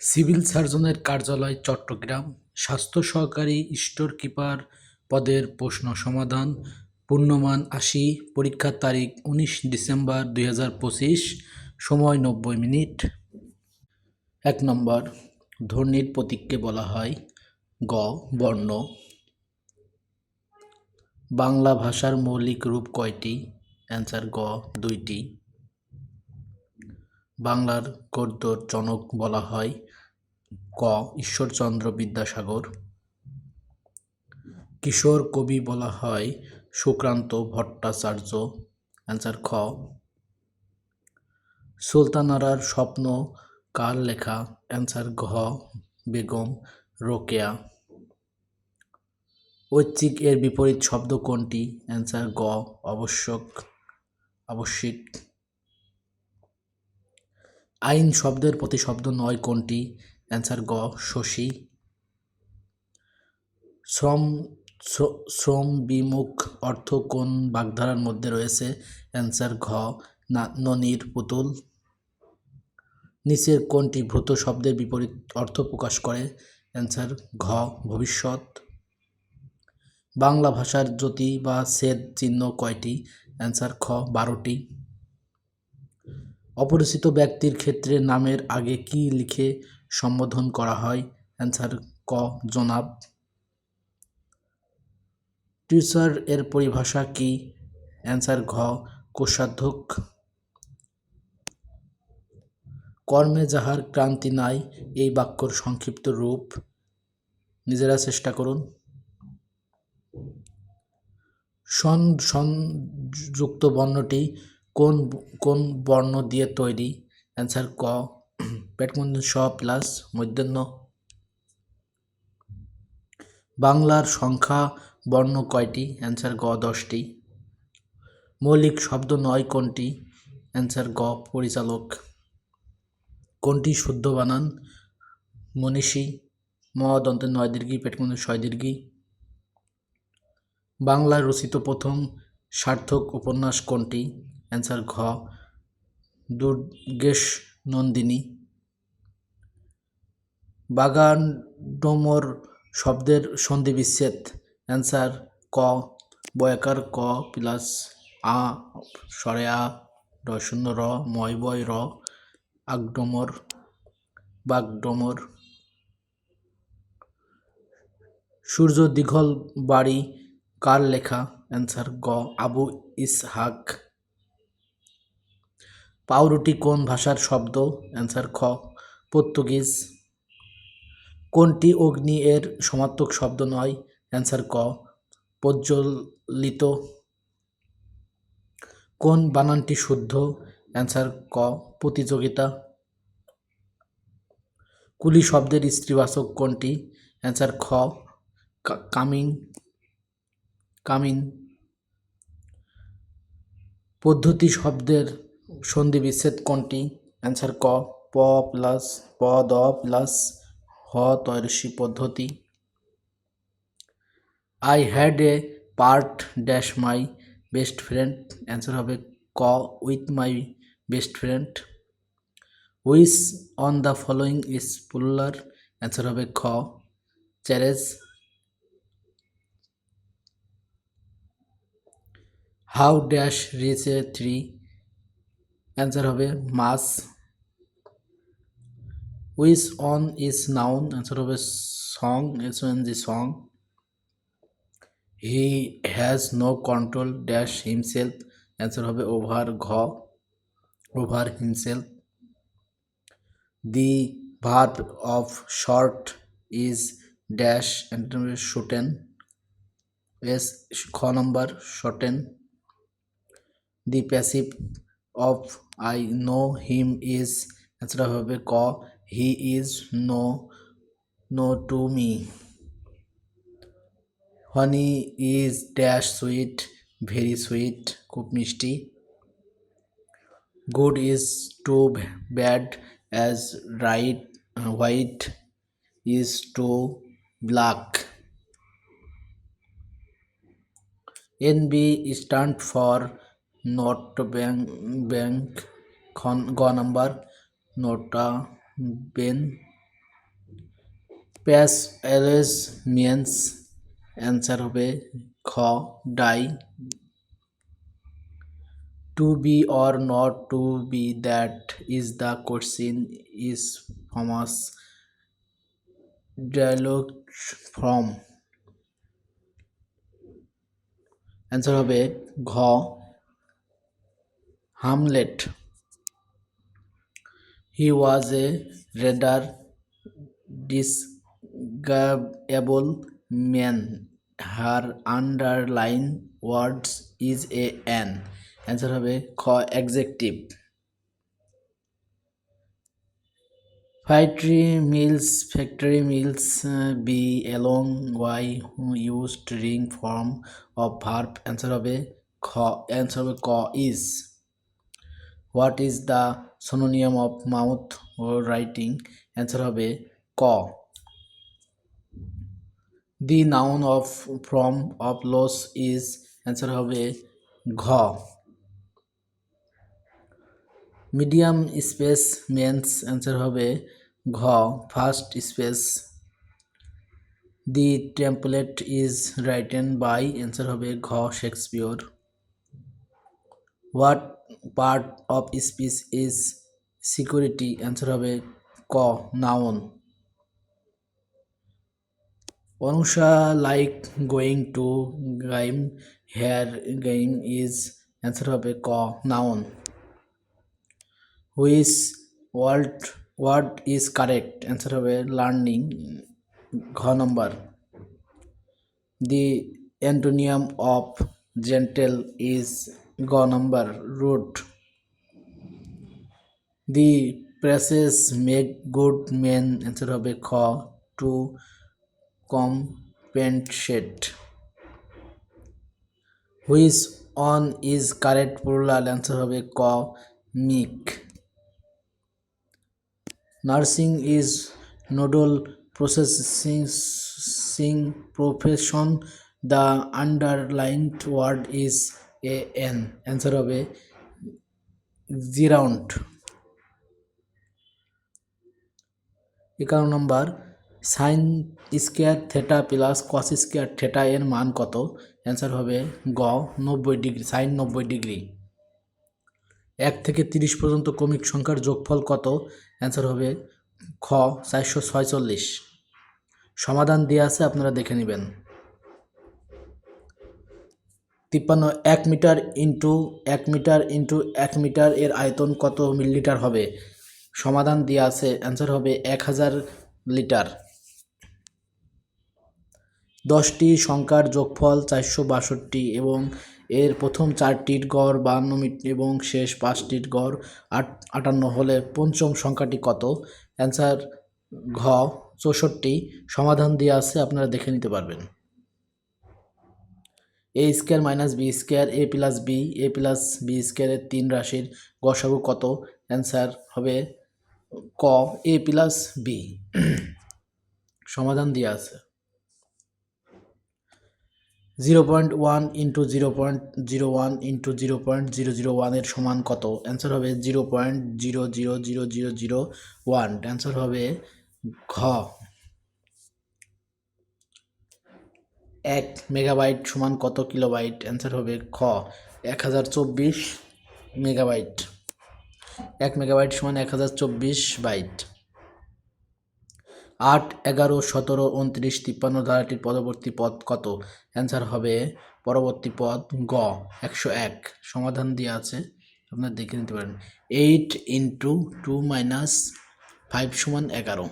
Civil সার্জনের কার্যালয়, চট্টগ্রাম। স্বাস্থ্য সহকারী স্টোর কিপার পদের প্রশ্ন সমাধান। পূর্ণমান আশি, পরীক্ষার তারিখ উনিশ ডিসেম্বর দুই হাজার পঁচিশ, সময় নব্বই মিনিট। এক নম্বর ধ্বনির প্রতীককে বলা হয় গ, বর্ণ। বাংলা ভাষার মৌলিক রূপ কয়টি? অ্যান্সার গ, দুইটি। বাংলার গদ্যর জনক বলা হয় ক, ঈশ্বরচন্দ্র বিদ্যাসাগর। কিশোর কবি বলা হয় সুক্রান্ত ভট্টাচার্য। অ্যান্সার খ, সুলতানারার স্বপ্ন কার লেখা? অ্যান্সার ঘ, বেগম রোকেয়া। ঐচ্ছিক এর বিপরীত শব্দ কোনটি? অ্যান্সার গ, আবশ্যক, আবশ্যিক। আইন শব্দের প্রতিশব্দ নয় কোনটি? অ্যান্সার গ, শশী। শ্রম, শ্র- শ্রম বিমুখ অর্থ কোন বাগধারার মধ্যে রয়েছে? অ্যান্সার ঘ ননির পুতুল। নিচের কোনটি ভূত শব্দের বিপরীত অর্থ প্রকাশ করে? অ্যান্সার ঘ, ভবিষ্যৎ। বাংলা ভাষার জ্যোতি বা ছেদ চিহ্ন কয়টি? অ্যান্সার খ, বারোটি। অপরিচিত ব্যক্তির ক্ষেত্রে নামের আগে কি লিখে সম্বোধন করা হয়। অ্যান্সার ক, জনাব। টিচার এর পরিভাষা কি? অ্যান্সার ঘ, কোষাধ্যক্ষ। কর্মে যাহার ক্রান্তি নাই, এই বাক্যর সংক্ষিপ্ত রূপ। নিজেরা চেষ্টা করুন। সন সংযুক্ত বর্ণটি কোন কোন বর্ণ দিয়ে তৈরি? অ্যান্সার ক পেটমূর্ধন্য স প্লাস মূর্ধন্য বাংলার সংখ্যা, বর্ণ কয়টি? অ্যান্সার গ দশটি। মৌলিক শব্দ নয় কোনটি? অ্যান্সার গ, পরিচালক। কোনটি শুদ্ধ বানান? মনীষী ম দন্তে নয় দীর্ঘি পেটমূর্ধন্য ছয় দীর্ঘি। বাংলায় রচিত প্রথম সার্থক উপন্যাস কোনটি? অ্যান্সার ঘ। দুর্গেশ নন্দিনী। বাগান ডোমর শব্দের সন্ধি বিচ্ছেদ। অ্যান্সার ক, বয়াকার ক প্লাস আ, সরে আ রয় শূন্য, র, ময়, বয়, র, আগডোমর, বাগডোমর। সূর্য দীঘল বাড়ি, কার লেখা? অ্যান্সার গ, আবু ইসহাক। পাউরুটি কোন ভাষার শব্দ? অ্যান্সার খ। পর্তুগিজ। কোনটি অগ্নি এর সমার্থক শব্দ নয়? অ্যান্সার ক। প্রজ্বলিত। কোন বানানটি শুদ্ধ? অ্যান্সার ক। প্রতিযোগিতা। কুলি শব্দের স্ত্রীবাচক কোনটি? অ্যান্সার খ। কামিং। কামিন। পদ্ধতি শব্দের সন্ধি বিচ্ছেদ কোনটি? অ্যান্সার ক, প প্লাস প দ প্লাস হ তৈরসি পদ্ধতি। I had a part dash my best friend answer হবে ক with my best friend which one the following is plural answer হবে খ। চ্যারেজ how dash rich a three answer হবে much. Which one is noun. Answer হবে song S N G song. He has no control dash himself. Answer হবে over ঘ, over himself. The verb of short is dash shorten. S, খ number shorten the passive of I know him is answer হবে ক he is known known to me honey is dash sweet very sweet খুব মিষ্টি। Good is to bad as right white is to black NB stand for not bank bank খন গ number নোটা Ben প্যাস অ্যালওয়েজ মিয়ান্স answer হবে খ die to be or not to be that is the question is famous dialogue from answer হবে ঘ Hamlet he was a rather disagreeable man her underlined words is a an answer হবে খ adjective factory mills factory mills belong why used wrong form of verb answer হবে খ answer হবে ক is what is the synonym of mouth O writing? Answer হবে ক। The noun of from of loss is, answer হবে ঘ। Medium space means, answer হবে ঘ। First space. The Tempest is written by, answer হবে ঘ, Shakespeare. What part of speech is security answer হবে ক noun Anusha like going to game here game is answer হবে ক noun which word word is correct answer হবে learning ঘ number the antonym of gentle is গ number rude the practice make good men answer হবে খ। To compensate which one is correct plural answer হবে ক। মিক nursing is noble processing profession the underlined word is a an answer হবে gerund এগারো number sine square theta plus cos square theta এর মান কত? Answer হবে গ, নব্বই ডিগ্রি সাইন নব্বই ডিগ্রি এক থেকে তিরিশ পর্যন্ত ক্রমিক সংখ্যার যোগফল কত? অ্যান্সার হবে খ, চারশো ছয়চল্লিশ। সমাধান দেওয়া আছে, আপনারা দেখে নেবেন। তিপ্পান্ন এক মিটার ইন্টু এক মিটার ইন্টু এক মিটার এর আয়তন কত মিলিলিটার হবে? সমাধান দেওয়া আছে অ্যান্সার হবে এক হাজার লিটার। দশটি সংখ্যার যোগফল চারশো বাষট্টি এবং এর প্রথম চারটির গড় বাহান্ন এবং শেষ পাঁচটির গড় আট, আটান্ন হলে পঞ্চম সংখ্যাটি কত? অ্যান্সার ঘ, চৌষট্টি। সমাধান দেওয়া আছে আপনারা দেখে নিতে পারবেন। A square minus B square A plus B A plus B স্কোয়ারের তিন রাশির গসাগু কত? অ্যান্সার হবে ক এ প্লাস বি সমাধান দেওয়া আছে। Zero point one into zero point zero one into zero point zero zero ওয়ানের সমান কত? অ্যান্সার হবে zero point zero zero zero zero zero one answer হবে ঘ। এক মেগাবাইট সমান কত কিলোবাইট অ্যান্সার হবে খ। এক হাজার চব্বিশ মেগাবাইট এক মেগাবাইট সমান এক হাজার চব্বিশ বাইট আট, এগারো, সতেরো, উনত্রিশ, তিপ্পান্ন ধারাটির পরবর্তী পদ কত? অ্যান্সার হবে পরবর্তী পদ গ, একশো এক। সমাধান দিয়ে আছে, আপনারা দেখে নিতে পারেন। Eight into two minus five সমান এগারো।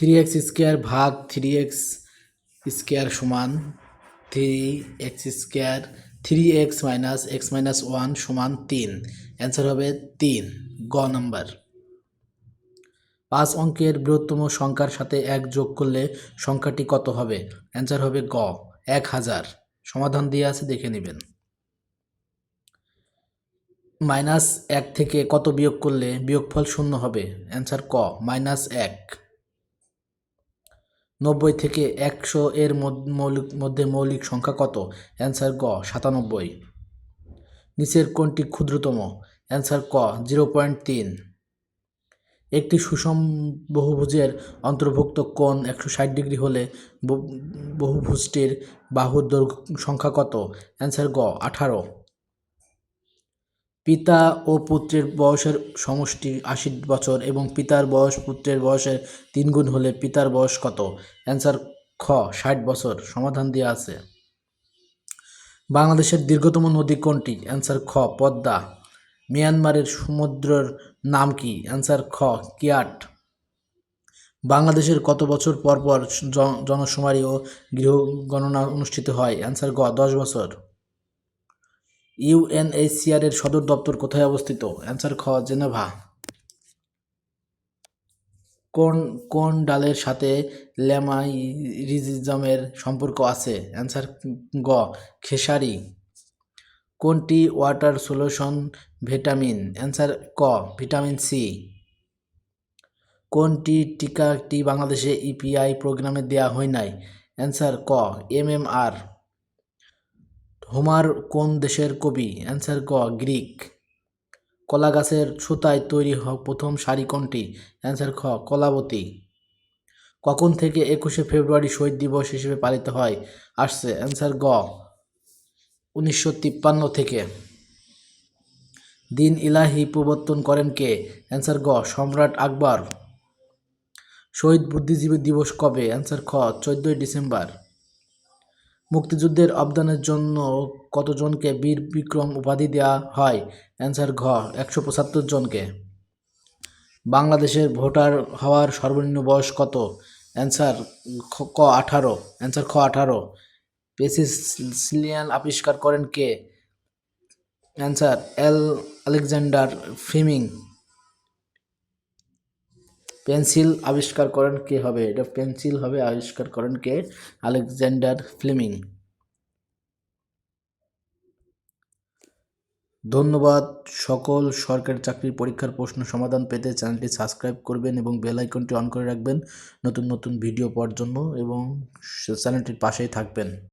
থ্রি এক্স স্কোয়ার ভাগ থ্রি এক্স স্কোয়ার সমান three X square three X minus X minus one সমান তিন। অ্যান্সার হবে তিন, গ নাম্বার পাঁচ অঙ্কের বৃহত্তম সংখ্যার সাথে এক যোগ করলে সংখ্যাটি কত হবে? অ্যান্সার হবে গ, এক হাজার। সমাধান দিয়ে আছে, দেখে নেবেন। মাইনাস এক থেকে কত বিয়োগ করলে বিয়োগফল শূন্য হবে? অ্যান্সার ক মাইনাস এক। নব্বই থেকে একশো এর মৌলিক মধ্যে মৌলিক সংখ্যা কত? অ্যান্সার গ সাতানব্বই। নিচের কোনটি ক্ষুদ্রতম? অ্যান্সার ক, জিরো পয়েন্ট তিন। একটি সুষম বহুভুজের অন্তর্ভুক্ত কোণ একশো ষাট ডিগ্রি হলে বহুভুজটির বাহুর দৈর্ঘ্য সংখ্যা কত? অ্যান্সার গ, আঠারো। পিতা ও পুত্রের বয়সের সমষ্টি আশি বছর এবং পিতার বয়স পুত্রের বয়সের তিন গুণ হলে পিতার বয়স কত? অ্যান্সার খ, ষাট বছর। সমাধান দেওয়া আছে। বাংলাদেশের দীর্ঘতম নদী কোনটি? অ্যান্সার খ, পদ্মা। মিয়ানমারের সমুদ্রের নাম কি? অ্যান্সার খ, কিয়াট। বাংলাদেশের কত বছর পর পর জন- জনশুমারি ও গৃহ গণনা অনুষ্ঠিত হয়? অ্যান্সার গ, দশ বছর। ইউএনএইচসিআর এর সদর দপ্তর কোথায় অবস্থিত? অ্যান্সার খ, জেনেভা। কোন কোন ডালের সাথে ল্যামাইরিজমের সম্পর্ক আছে? অ্যান্সার গ, খেসারি। কোনটি ওয়াটার সলিউশন ভিটামিন? অ্যান্সার ক, ভিটামিন সি। কোনটি টিকাটি বাংলাদেশে ইপিআই প্রোগ্রামে দেওয়া হয় নাই? অ্যান্সার ক এমএমআর হোমার কোন দেশের কবি? অ্যান্সার গ গ্রিক কলা গাছের সুতায় তৈরি হওয়া প্রথম শাড়ি কোনটি? অ্যান্সার খ, কলাবতী। কখন থেকে একুশে ফেব্রুয়ারি শহীদ দিবস হিসেবে পালিত হয়? আসছে। অ্যান্সার গ, উনিশশো তিপ্পান্ন থেকে। দিন ইলাহি প্রবর্তন করেন কে? অ্যান্সার গ, সম্রাট আকবর। শহীদ বুদ্ধিজীবী দিবস কবে? অ্যান্সার খ, চোদ্দোই ডিসেম্বর। মুক্তিযুদ্ধের অবদানের জন্য কতজনকে বীর বিক্রম উপাধি দেওয়া হয়? অ্যান্সার ঘ, একশো পঁচাত্তর জনকে। বাংলাদেশের ভোটার হওয়ার সর্বনিম্ন বয়স কত? অ্যান্সার ক, আঠারো। অ্যান্সার খ, আঠারো। পেসিসিলিয়ান আবিষ্কার করেন কে? অ্যান্সার এল আলেকজান্ডার ফ্লেমিং পেন্সিল আবিষ্কার করেন কে হবে? এটা পেন্সিল হবে আবিষ্কার করেন কে? Alexander Fleming. ধন্যবাদ। সকল সরকারি চাকরির পরীক্ষার প্রশ্ন সমাধান পেতে চ্যানেলটি সাবস্ক্রাইব করবেন এবং বেল আইকনটি অন করে রাখবেন নতুন নতুন ভিডিও পাওয়ার জন্য এবং চ্যানেলটির পাশেই থাকবেন।